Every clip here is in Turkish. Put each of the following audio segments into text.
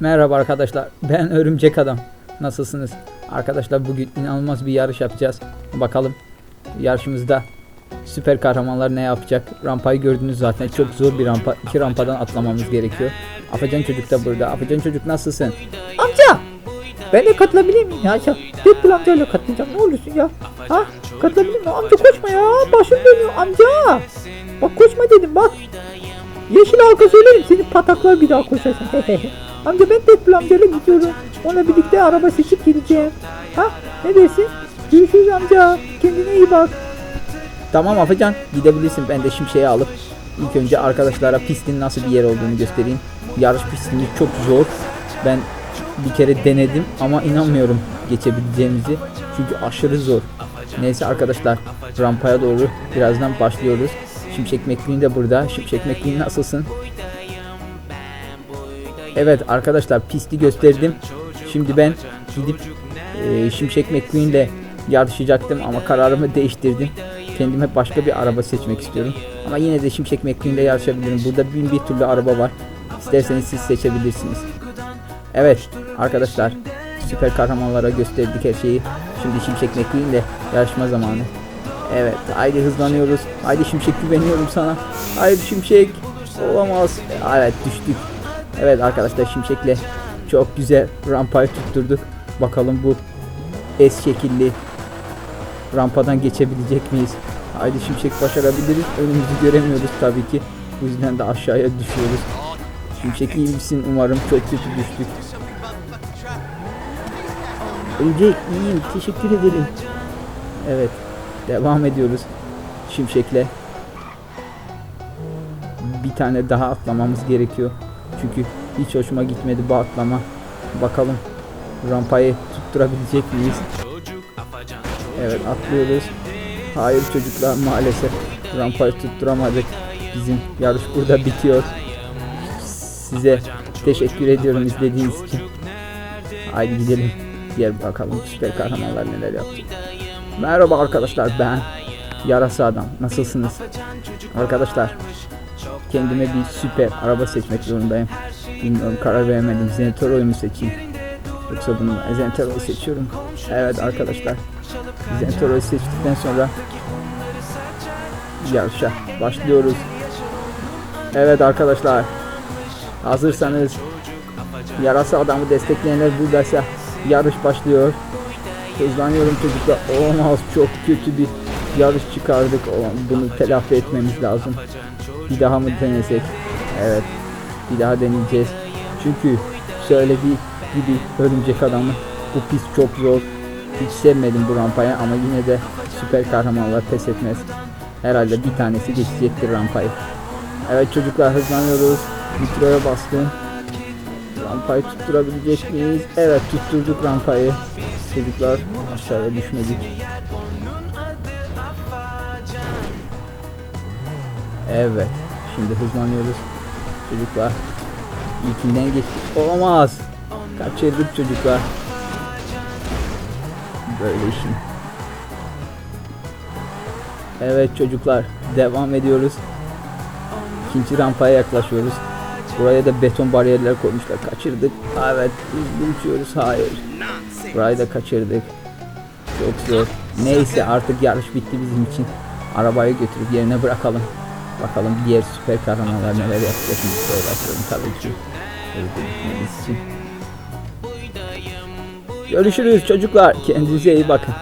Merhaba arkadaşlar. Ben Örümcek Adam. Nasılsınız? Arkadaşlar bugün inanılmaz bir yarış yapacağız. Bakalım yarışımızda süper kahramanlar ne yapacak? Rampayı gördünüz zaten. Çok zor bir rampa. İki rampadan atlamamız gerekiyor. Afacan çocuk da burada. Afacan çocuk nasılsın? Amca! Ben de katılabilir miyim ya? ya Deadpool amcayla katılacağım. Ne olursun ya? Ha? Katılabilir miyim? Amca koşma ya. Başım dönüyor amca. Bak koşma dedim bak. Yeşil halka söylerim seni pataklar bir daha koşarsın. Amca ben Deadpool amcayla gidiyorum. Onunla birlikte araba seçip gideceğim. Ha? Ne dersin? Görüşürüz amca. Kendine iyi bak. Tamam Afacan gidebilirsin. Ben de şimşeği alıp ilk önce arkadaşlara pistin nasıl bir yer olduğunu göstereyim. Yarış pistimiz çok zor. Ben bir kere denedim ama inanmıyorum geçebileceğimizi. Çünkü aşırı zor. Neyse arkadaşlar rampaya doğru birazdan başlıyoruz. Şimşek McQueen de burada. Şimşek McQueen nasılsın? Evet arkadaşlar pisti gösterdim. Şimdi ben gidip e, Şimşek McQueen ile yarışacaktım ama kararımı değiştirdim. Kendime başka bir araba seçmek istiyorum. Ama yine de Şimşek McQueen ile yarışabilirim. Burada bin bir türlü araba var. İsterseniz siz seçebilirsiniz. Evet arkadaşlar süper kahramanlara gösterdik her şeyi. Şimdi Şimşek McQueen ile yarışma zamanı. Evet haydi hızlanıyoruz. Haydi Şimşek güveniyorum sana. Haydi Şimşek. Olamaz. Evet düştük. Evet arkadaşlar Şimşek'le çok güzel rampayı tutturduk. Bakalım bu S şekilli rampadan geçebilecek miyiz? Haydi Şimşek başarabiliriz. Önümüzü göremiyoruz tabii ki. Bu yüzden de aşağıya düşüyoruz. Şimşek iyi misin? Umarım çok kötü düştük. Örümcek iyiyim. Teşekkür ederim. Evet. Devam ediyoruz. Şimşek'le. Bir tane daha atlamamız gerekiyor. Çünkü hiç hoşuma gitmedi bu atlama. Bakalım rampayı tutturabilecek miyiz? Evet atlıyoruz. Hayır çocuklar maalesef rampayı tutturamadık. Bizim yarış burada bitiyor. Size teşekkür ediyorum izlediğiniz için. Haydi gidelim. Diğer bakalım süper kahramanlar neler yaptı. Merhaba arkadaşlar ben Yarası Adam. Nasılsınız? Arkadaşlar kendime bir süper araba seçmek zorundayım. Bilmiyorum karar veremedim. Zenitoro'yu mu seçeyim? Yoksa bunu Zenitoro'yu seçiyorum. Evet arkadaşlar. Zenitoro'yu seçtikten sonra yarışa başlıyoruz. Evet arkadaşlar. Hazırsanız yarası adamı destekleyenler buradaysa yarış başlıyor. Hızlanıyorum çocuklar. Olamaz çok kötü bir yarış çıkardık. Bunu telafi etmemiz lazım. Bir daha mı denesek? Evet. Bir daha deneyeceğiz. Çünkü söylediği gibi örümcek adamı bu pist çok zor. Hiç sevmedim bu rampayı ama yine de süper kahramanlar pes etmez. Herhalde bir tanesi geçecektir rampayı. Evet çocuklar hızlanıyoruz. Nitro'ya bastım. Rampayı tutturabilecek miyiz? Evet tutturduk rampayı. Çocuklar aşağıya düşmedik. Evet. Şimdi hızlanıyoruz. Çocuklar. İlkinden geçtik. Olamaz. Kaçırdık çocuklar. Böyle işin. Evet çocuklar. Devam ediyoruz. İkinci rampaya yaklaşıyoruz. Buraya da beton bariyerler koymuşlar. Kaçırdık. Evet. Hızlı uçuyoruz. Hayır. Burayı da kaçırdık. Çok zor. Neyse artık yarış bitti bizim için. Arabayı götürüp yerine bırakalım. Bakalım diğer süper kahramanlar neler yapacak. Şimdi başlayalım tabii ki. Öldürmemiz için. Görüşürüz çocuklar. Kendinize iyi bakın.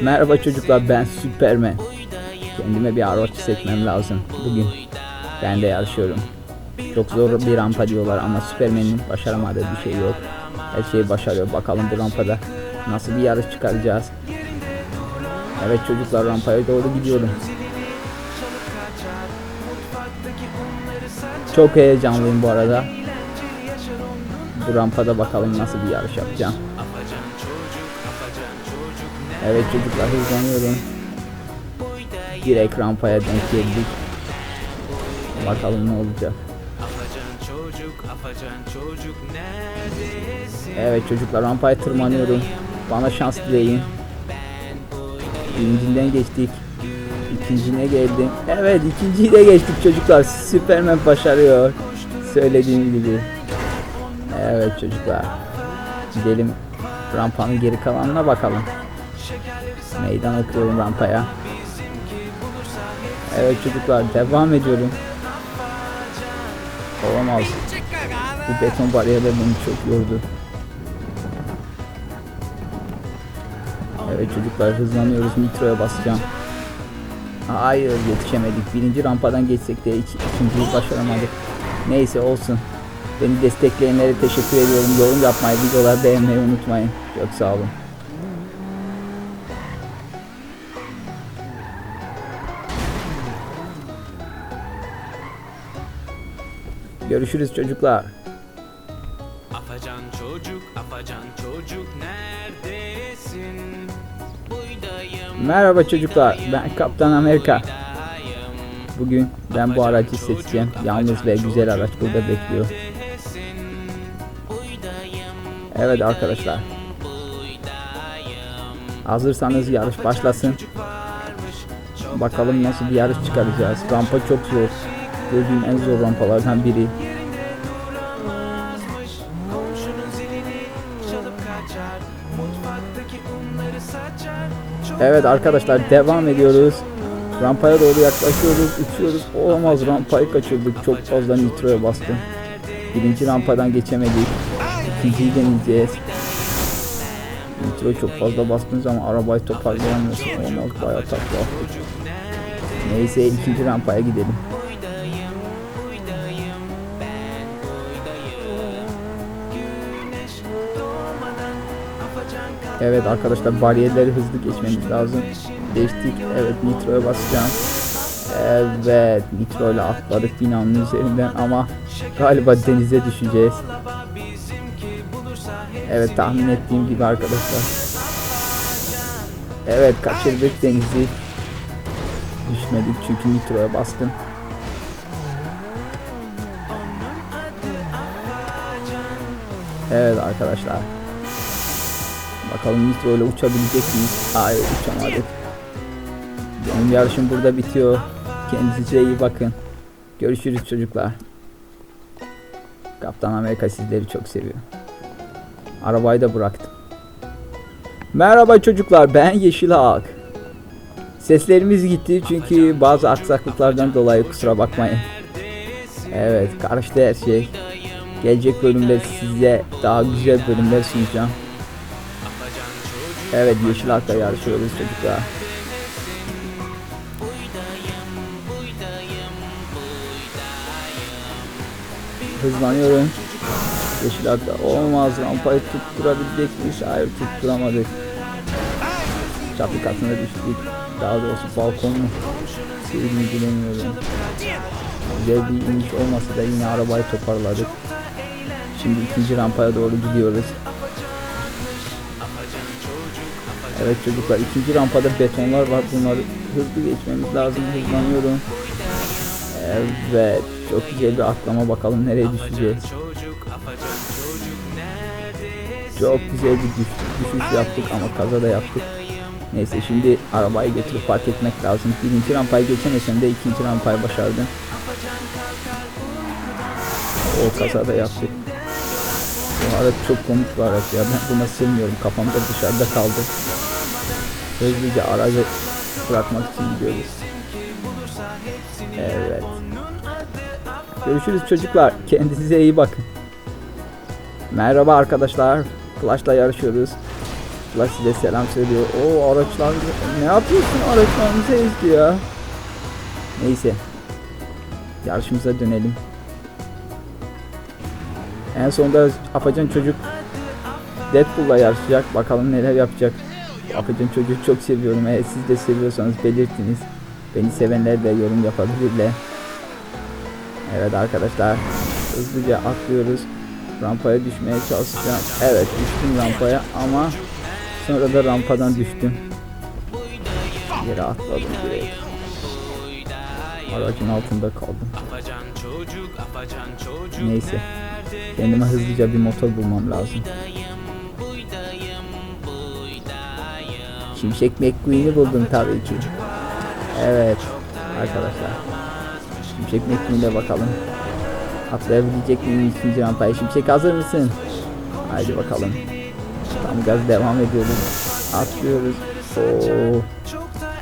Merhaba çocuklar ben Süpermen. Kendime bir araba seçmem lazım. Bugün ben de yarışıyorum. Çok zor bir rampa diyorlar ama Süpermen'in başaramadığı bir şey yok. Her şeyi başarıyor. Bakalım bu rampada nasıl bir yarış çıkaracağız. Evet çocuklar rampaya doğru gidiyorum. Çok heyecanlıyım bu arada. Bu rampada bakalım nasıl bir yarış yapacağım. Evet çocuklar hızlanıyorum. Direkt rampaya denk geldik. Bakalım ne olacak. Evet çocuklar rampaya tırmanıyorum. Bana şans dileyin. Birincinden geçtik. ikincine geldim. Evet ikinciyi de geçtik çocuklar. Süpermen başarıyor. Söylediğim gibi. Evet çocuklar. Gidelim rampanın geri kalanına bakalım. Meydan okuyorum rampaya. Evet çocuklar devam ediyorum. Olamaz. Bu beton bariyerler beni çok yordu. Evet çocuklar hızlanıyoruz. Nitro'ya basacağım. Hayır yetişemedik. Birinci rampadan geçsek de iki, ikinciyi başaramadık. Neyse olsun. Beni destekleyenlere teşekkür ediyorum. Yorum yapmayı, videolar beğenmeyi unutmayın. Çok sağ olun. Görüşürüz çocuklar. Afacan çocuk, afacan çocuk neredesin? Merhaba çocuklar. Ben Kaptan Amerika. Bugün ben bu aracı seçeceğim. Yalnız ve güzel araç burada bekliyor. Evet arkadaşlar. Hazırsanız yarış başlasın. Bakalım nasıl bir yarış çıkaracağız. Rampa çok zor. Gördüğüm en zor rampalardan biri. Evet arkadaşlar devam ediyoruz. Rampaya doğru yaklaşıyoruz, uçuyoruz. Olamaz rampayı kaçırdık. Çok fazla nitroya bastım. Birinci rampadan geçemedik. İkinciyi deneyeceğiz. Nitro çok fazla bastığın zaman arabayı toparlayamıyorsun. Olmaz bayağı takla. Neyse ikinci rampaya gidelim. Evet arkadaşlar bariyerleri hızlı geçmemiz lazım. Geçtik. Evet nitroya basacağım. Evet nitro ile atladık binanın üzerinden ama galiba denize düşeceğiz. Evet tahmin ettiğim gibi arkadaşlar. Evet kaçırdık denizi. Düşmedik çünkü nitroya bastım. Evet arkadaşlar. Bakalım nitro ile uçabilecek miyiz? Hayır uçamadık. Benim yarışım burada bitiyor. Kendinize iyi bakın. Görüşürüz çocuklar. Kaptan Amerika sizleri çok seviyor. Arabayı da bıraktım. Merhaba çocuklar ben Yeşil Ağak. Seslerimiz gitti çünkü bazı aksaklıklardan dolayı kusura bakmayın. Evet karıştı her şey. Gelecek bölümler size daha güzel bölümler sunacağım. Evet Yeşil Ağak'la yarışıyoruz çocuklar. Hızlanıyorum. Yeşil Ağak'ta olmaz rampayı tutturabilecek miyiz? Hayır tutturamadık. Çatı katına düştük. Daha doğrusu balkon mu? Sevdiğini bilemiyorum. Güzel bir iniş olmasa da yine arabayı toparladık. Şimdi ikinci rampaya doğru gidiyoruz. Evet çocuklar ikinci rampada betonlar var. Bunları hızlı geçmemiz lazım. Hızlanıyorum. Evet çok güzel bir atlama bakalım nereye düşeceğiz. Çok güzel bir düş, düşüş yaptık ama kaza da yaptık. Neyse şimdi arabayı getirip park etmek lazım. Birinci rampayı geçemesem de ikinci rampayı başardım. O kaza da yaptık. Bu araç çok komik bir araç ya. Ben buna sığmıyorum. Kafamda dışarıda kaldı. Hızlıca aracı bırakmak için gidiyoruz. Evet. Görüşürüz çocuklar. Kendinize iyi bakın. Merhaba arkadaşlar. Flash'la yarışıyoruz. Flash size selam söylüyor. O araçlar ne yapıyorsun araçlarımızı ezdi ya. Neyse. Yarışımıza dönelim. En sonunda Apacan çocuk Deadpool'la yarışacak. Bakalım neler yapacak. Apacan çocuğu çok seviyorum. Eğer siz de seviyorsanız belirtiniz. Beni sevenler de yorum yapabilirler. Evet arkadaşlar. Hızlıca atlıyoruz. Rampaya düşmeye çalışacağım. Evet düştüm rampaya ama sonra da rampadan düştüm. Yere atladım direkt. Aracın altında kaldım. Neyse. Kendime hızlıca bir motor bulmam lazım. Şimşek McQueen'i buldum tabii ki. Evet arkadaşlar. Şimşek McQueen'e bakalım. Atlayabilecek miyim ikinci rampaya? Şimşek hazır mısın? Haydi bakalım. Tam gaz devam ediyoruz. Atlıyoruz. Oo,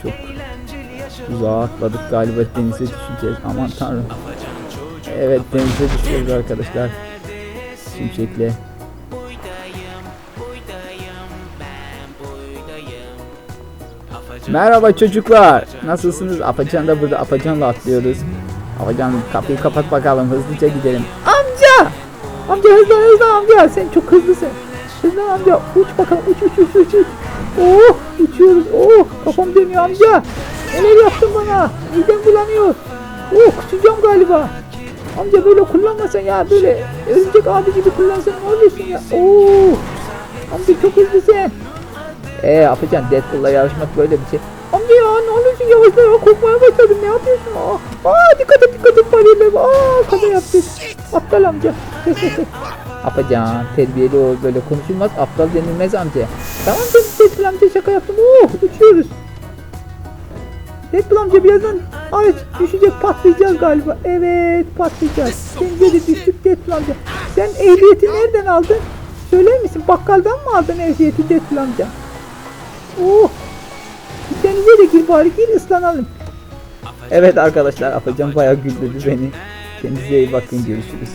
Çok uzağa atladık galiba denize düşeceğiz. Aman tanrım. Evet denize düşüyoruz arkadaşlar. Şimşekle. Merhaba çocuklar. Nasılsınız? Apacan da burada. Apacan'la atlıyoruz. Apacan kapıyı kapat bakalım. Hızlıca gidelim. Amca! Amca hızlı hızlı amca. Sen çok hızlısın. Hızlı amca. Uç bakalım. Uç uç uç uç. uç. Oh uçuyoruz. Oh kafam dönüyor amca. Neler yaptın bana? Midem bulanıyor. Oh kusacağım galiba. Amca böyle kullanmasan ya böyle örümcek abi gibi kullansan ne oluyorsun ya? Oo. Amca çok hızlısın. Eee yapacaksın Deadpool'la yarışmak böyle bir şey. Amca ya ne oluyorsun yavaşla ya korkmaya başladım ne yapıyorsun? Aa, aa dikkat et dikkat et bariyerler. Aa kaza yaptık. Aptal amca. Apacan terbiyeli ol böyle konuşulmaz aptal denilmez amca. Tamam Deadpool amca şaka yaptım. Oh uçuyoruz. Deadpool amca birazdan ağaç düşecek patlayacağız galiba. Evet patlayacağız. Denize de düştük Deadpool amca. Sen ehliyeti nereden aldın? Söyler misin bakkaldan mı aldın ehliyeti Deadpool amca? Oh! Denize de gir bari gir ıslanalım. Evet arkadaşlar Apacan bayağı güldürdü beni. Kendinize iyi bakın görüşürüz.